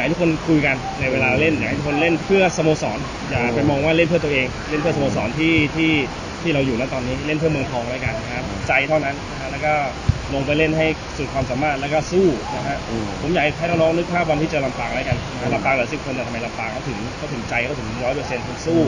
อยากให้ทุกคนคุยกันในเวลาเล่นอยากให้ทุกคนเล่นเพื่อสโมสรอย่าไปมองว่าเล่นเพื่อตัวเอง เล่นเพื่อสโมสรที่ที่ที่เราอยู่ณตอนนี้เล่นเพื่อเมืองทองแล้วกันนะครับใจเท่านั้นนะฮะแล้วก็ ลงไปเล่นให้สุดความสามารถแล้วก็สู้นะฮะอืม ผมอยากให้น้องๆนึกภาพวันที่เจอลำปางแล้วกันนะฮะลำปางเหลือสิบคนแต่ทำไมลำปางเขาถึงเขาถึงใจเขาถึงร้อยเปอร์เซ็นต์สู้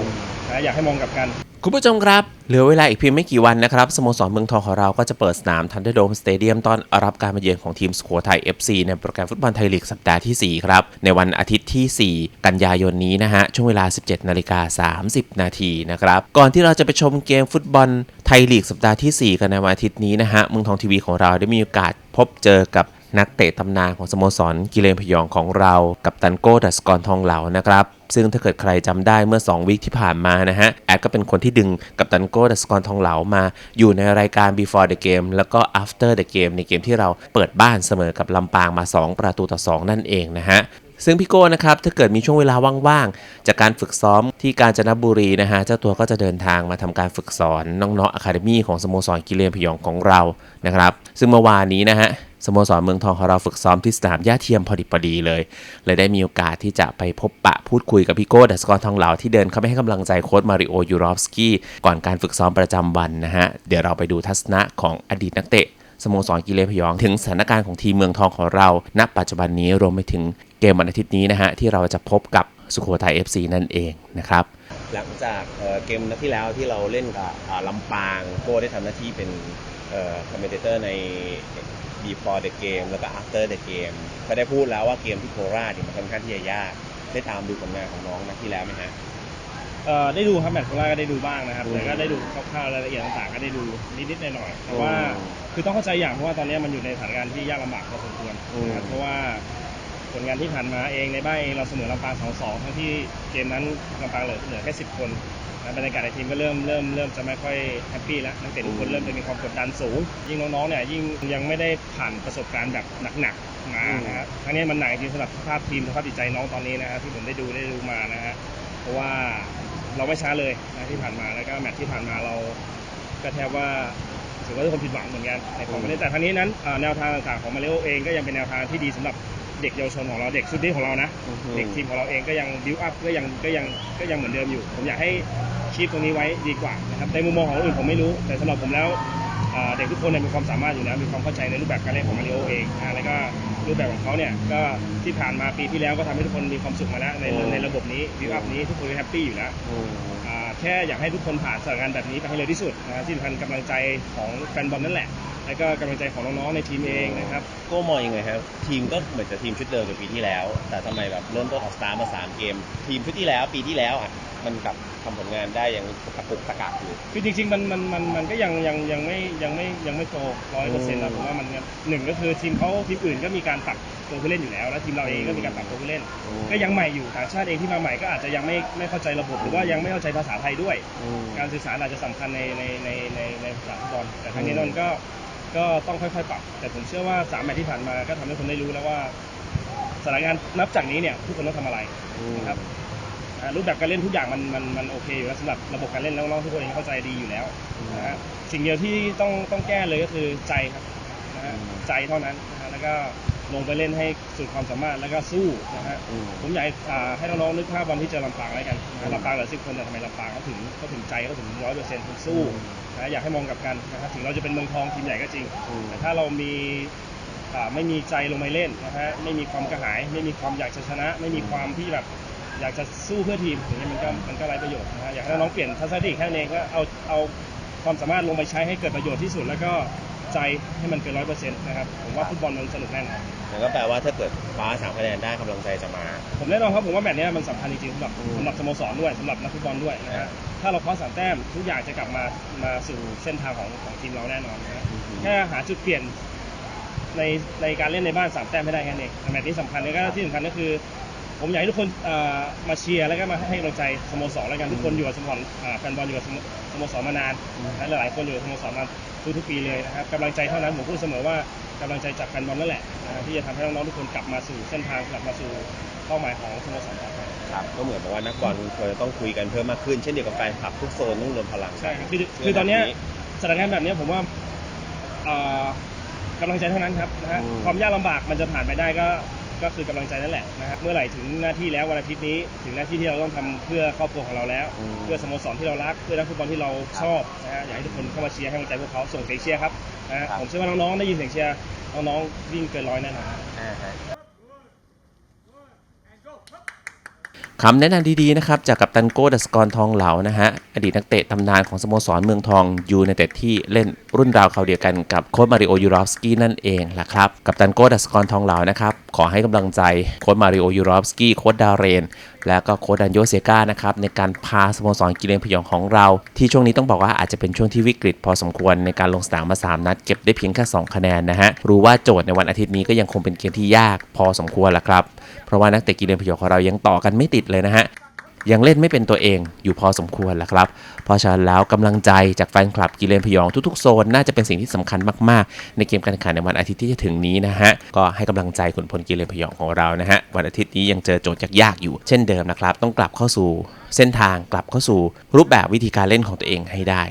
นะอยากให้มองกลับกัน คุณผู้ชมครับ เหลือเวลาอีกเพียงไม่กี่วันนะครับสโมสรเมืองทองของเราก็จะเปิดสนามทันเดอร์โดมสเตเดียมต้อนรับการมาเยือนของทีมสุโขทัย FC ในโปรแกรมฟุตบอลไทยลีกสัปดาห์ทีสี่ 4 ครับ ในวันอาทิตย์ที่ 4 กันยายนนี้นะฮะ ช่วงเวลา 17นาฬิกา30 นาทีนะครับ ก่อนที่เราจะไปชมเกมฟุตบอลไทยลีกสัปดาห์ทีสี่4 กันในวันอาทิตย์นี้นะฮะเมืองทองทีวีของเราได้มีโอกาสพบเจอกับนักเตะตำนานของสโมสรกิเลนพยองของเรากับตันโก้ดัสกรทองเหลานะครับซึ่งถ้าเกิดใครจำได้เมื่อ 2 วิคที่ผ่านมานะฮะ แอดก็เป็นคนที่ดึงกับตันโก้ดัสกรทองเหลามา อยู่ในรายการ before the game แล้วก็ after the game ในเกมที่เราเปิดบ้านเสมอกับลำปางมา 2 ประตูต่อ 2 นั่นเองนะฮะ ซึ่งพี่โก้นะครับถ้าเกิดมีช่วงเวลาว่างๆ จากการฝึกซ้อมที่กาญจนบุรีนะฮะเจ้าตัวก็จะเดินทางมาทำการฝึกสอนน้องๆอะคาเดมี่ของสโมสรกิเลนพยองของเรานะครับซึ่งเมื่อวานนี้นะฮะสโมสรเมืองทองของเราฝึกซ้อมที่สนามหญ้าเทียมพอดิบพอดีเลย เลยได้มีโอกาสที่จะไปพบปะพูดคุยกับพี่โก้ดัสกรทองเหลาที่เดินเข้าไปให้กำลังใจโค้ชมาริโอยูรอฟสกี้ก่อนการฝึกซ้อมประจำวันนะฮะ เดี๋ยวเราไปดูทัศนะของอดีตนักเตะสโมสรกิเลพยอง ถึงสถานการณ์ของทีมเมืองทองของเรา ณ ปัจจุบันนี้รวมไปถึง เกมวันอาทิตย์นี้นะฮะที่เราจะพบกับสุโขทัย FC นั่นเองนะครับหลังจากเอ่อเกมนัดที่แล้วที่เราเล่นกับอ่าลำปางโก้ได้ทำหน้าที่เป็นคอมเมนเตอร์ใน before the game แล้วก็ after the game ก็ได้พูดแล้วว่าเกมที่โคราชเนี่ยมันค่อนข้างที่จะยากได้ตามดูผลงานของน้องนัดที่แล้วไหมฮะเอ่อได้ดูครับแมตช์โคราชก็ได้ดูบ้างนะครับอืมแต่ก็ได้ดูคร่าวๆรายละเอียดต่างๆก็ได้ดูนิดๆหน่อยๆแต่ว่าอืมคือต้องเข้าใจอย่างเพราะว่าตอนนี้มันอยู่ในสถานการณ์ที่ยากลำบากพอสมควรอืมนะครับเพราะว่า ผลงานที่ผ่านมาเองในบ้านเองเราเสมอลำปาง2-2ทั้งที่เกมนั้นลำปางเหลือเหลือแค่10คนนะบรรยากาศในทีมก็เริ่มเริ่มเริ่มจะไม่ค่อยแฮปปี้แล้วนักเตะทุกคนเริ่มจะมีความกดดันสูง ยิ่งน้องๆเนี่ยยิ่งยังไม่ได้ผ่านประสบการณ์แบบหนักๆมานะฮะครั้งนี้มันหนักจริงสำหรับสภาพทีมสภาพจิตใจน้องตอนนี้นะฮะที่ผมได้ดูได้ดูมานะฮะเพราะว่าเราไม่ช้าเลยนะที่ผ่านมาแล้วก็แมตช์ที่ผ่านมาเราก็แทบว่าถือว่าทุกคนผิดหวังเหมือนกันในความไม่ได้แต่ทั้งนี้นั้นเอ่อแนวทางต่างๆของมาริโอเองก็ยังเป็นแนวทางที่ดีสำหรับ เด็กเยาวชนของเราเด็กชุดนี้ของเรานะอือฮึเด็กทีมของเราเองก็ยังบิวอัพก็ยังก็ยังก็ยังเหมือนเดิมอยู่ ผมอยากให้คีปตรงนี้ไว้ดีกว่านะครับในมุมมองของคนอื่นผมไม่รู้ แต่สำหรับผมแล้วเอ่อเด็กทุกคนเนี่ยมีความสามารถอยู่แล้วมีความเข้าใจในรูปแบบการเล่นของมาริโอเองนะแล้วก็รูปแบบของเขาเนี่ยก็ที่ผ่านมาปีที่แล้วก็ทำให้ทุกคนมีความสุขมาแล้วในในระบบนี้บิวอัพนี้ทุกคนแฮปปี้อยู่แล้วอ่าแค่อยากให้ทุกคนผ่านสถานการณ์แบบนี้ไปให้เร็วที่สุดนะที่สำคัญกำลังใจของแฟนบอลนั่นแหละ แล้วก็กำลังใจของน้องๆในทีมเองนะครับโก้มองยังไงครับ ทีมก็เหมือนจะทีมชุดเดิมกับปีที่แล้ว แต่ทำไมแบบเริ่มต้นออกสตาร์ทมาสามเกม ทีมชุดที่แล้วปีที่แล้วอะมันกลับทำผลงานได้ยังตะกุกตะกักอยู่ คือจริงๆมันมันมันมันก็ยังยังยังไม่ยังไม่ยังไม่โตร้อยเปอร์เซ็นต์นะผมว่ามันหนึ่งก็คือทีมเขาทีมอื่นก็มีการปรับตัวผู้เล่นอยู่แล้ว แล้วทีมเราเองก็มีการปรับตัวผู้เล่น อืม ก็ยังใหม่อยู่ต่างชาติเองที่มาใหม่ก็อาจจะยังไม่ไม่เข้าใจระบบหรือว่ายังไม่เข้าใจภาษาไทยด้วยการสื่อสารอาจจะสำคัญในในในในในภาษาฟุตบอลแต่ทั้งนี้นั่นก็ ก็ต้องค่อยๆปรับ แต่ผมเชื่อว่าสามแมตช์ที่ผ่านมาก็ทำให้คนได้รู้แล้วว่าสถานการณ์นับจากนี้เนี่ยทุกคนต้องทำอะไรนะครับอ่ารูปแบบการเล่นทุกอย่างมันมันมันโอเคอยู่แล้วสำหรับระบบการเล่นน้องๆทุกคนเองเข้าใจดีอยู่แล้วนะฮะสิ่งเดียวที่ต้องต้องแก้เลยก็คือใจครับนะฮะใจเท่านั้นนะฮะแล้วก็ ลงไปเล่นให้สุดความสามารถแล้วก็สู้นะฮะผมอยากให้อ่าให้น้องๆนึกภาพวันที่เจอลำปางแล้วกันนะลำปางเหลือสิบคนแต่ทำไมลำปางเขาถึงเขาถึงใจเขาถึงร้อยเปอร์เซ็นต์สู้นะอยากให้มองกลับกันนะครับถึงเราจะเป็นเมืองทองทีมใหญ่ก็จริง แต่ถ้าเรามีอ่าไม่มีใจลงไปเล่นนะฮะไม่มีความกระหาย ไม่มีความอยากจะชนะ ไม่มีความที่แบบอยากจะสู้เพื่อทีมอย่างนี้ยมันก็มันก็ไร้ประโยชน์นะฮะอยากให้น้องๆเปลี่ยนทัศนคติแค่นั้นเองก็เอาเอาความสามารถลงไปใช้ให้เกิดประโยชน์ที่สุดแล้วก็ ใจให้มันเกินร้อยเปอร์เซ็นต์นะครับผมว่าฟุตบอลมันสนุกแน่นอนมันก็แปลว่าถ้าเกิดคว้าสามคะแนนได้กำลังใจจะมา ผมแน่นอนครับผมว่าแมตช์เนี้ยมันสำคัญจริงๆสำหรับอืมสำหรับสโมสรด้วยสำหรับนักฟุตบอลด้วยนะฮะถ้าเราคว้าสามแต้มทุกอย่างจะกลับมามาสู่เส้นทางของของทีมเราแน่นอนนะฮะแค่หาจุดเปลี่ยน ในในการเล่นในบ้านสามแต้มให้ได้แค่นั้นเองแต่แมตช์นี้สำคัญแล้วก็ที่สำคัญก็คือ ผมอยากให้ทุกคนเอ่อมาเชียร์แล้วก็มาให้กำลังใจสโมสรแล้วกันทุกคนอยู่กับสโมสรอ่าแฟนบอลอยู่กับสโมสโมสรมานานนะหลายๆคนอยู่กับสโมสรมาทุกๆปีเลยนะครับกำลังใจเท่านั้นผมพูดเสมอว่ากำลังใจจากแฟนบอลนั่นแหละนะฮะที่จะทำให้น้องๆทุกคนกลับมาสู่เส้นทางกลับมาสู่เป้าหมายของสโมสรต่อไป ครับก็เหมือนกับว่านักบอลควรจะต้องคุยกันเพิ่มมากขึ้น เช่นเดียวกับแฟนคลับทุกโซนต้องรวมพลังใช่ครับคือคือตอนเนี้ยสถานการณ์แบบเนี้ยผมว่าเอ่อ กำลังใจเท่านั้นครับนะฮะอืม ความยากลำบากมันจะผ่านไปได้ก็ก็คือกำลังใจนั่นแหละนะครับเมื่อไหร่ถึงหน้าที่แล้ววันอาทิตย์นี้ ถึงหน้าที่ที่เราต้องทำเพื่อครอบครัวของเราแล้ว อืม เพื่อสโมสรที่เรารักเพื่อนักฟุตบอลที่เราชอบนะฮะอยากให้ทุกคนเข้ามาเชียร์ให้กำลังใจพวกเขาส่งเสียงเชียร์ครับนะฮะครับผมเชื่อว่าน้องๆได้ยินเสียงเชียร์น้องๆวิ่งเกินร้อยแน่นอน คำแนะนำดีๆนะครับจากกัปตันโก้ดัสกรทองเหลานะฮะอดีตนักเตะตำนานของสโมสรเมืองทองยูในเต็ดที่เล่นรุ่นราวเขาเดียวกันกับโค้ชมาริโอยูรอฟสกี้นั่นเองแหละครับกัปตันโก้ดัสกรทองเหลานะครับขอให้กำลังใจโค้ชมาริโอยูรอฟสกี้โค้ชดาเรน และก็โค้ดันโยเซกานะครับในการพาสโมสรกิเลนพยองของเรา ที่ช่วงนี้ต้องบอกว่าอาจจะเป็นช่วงที่วิกฤตพอสมควรในการลงสนามมา 3 นัด เก็บได้เพียงแค่2คะแนนนะฮะรู้ว่าโจทย์ในวันอาทิตย์นี้ก็ยังคงเป็นเกมที่ยากพอสมควรแหละครับเพราะว่านักเตะกิเลนพยองของเรายังต่อกันไม่ติดเลยนะฮะ ยังเล่นไม่เป็นตัวเองอยู่พอสมควรแล้วครับ เพราะฉะนั้นแล้วกำลังใจจากแฟนคลับกิเลนพยองทุกๆโซนน่าจะเป็นสิ่งที่สำคัญมากๆ ในเกมการแข่งขันในวันอาทิตย์ที่จะถึงนี้นะฮะก็ให้กำลังใจขุนพลกิเลนพยองของเรานะฮะวันอาทิตย์นี้ยังเจอโจทย์ยากๆอยู่ เช่นเดิมนะครับ ต้องกลับเข้าสู่เส้นทางกลับเข้าสู่รูปแบบวิธีการเล่นของตัวเองให้ได้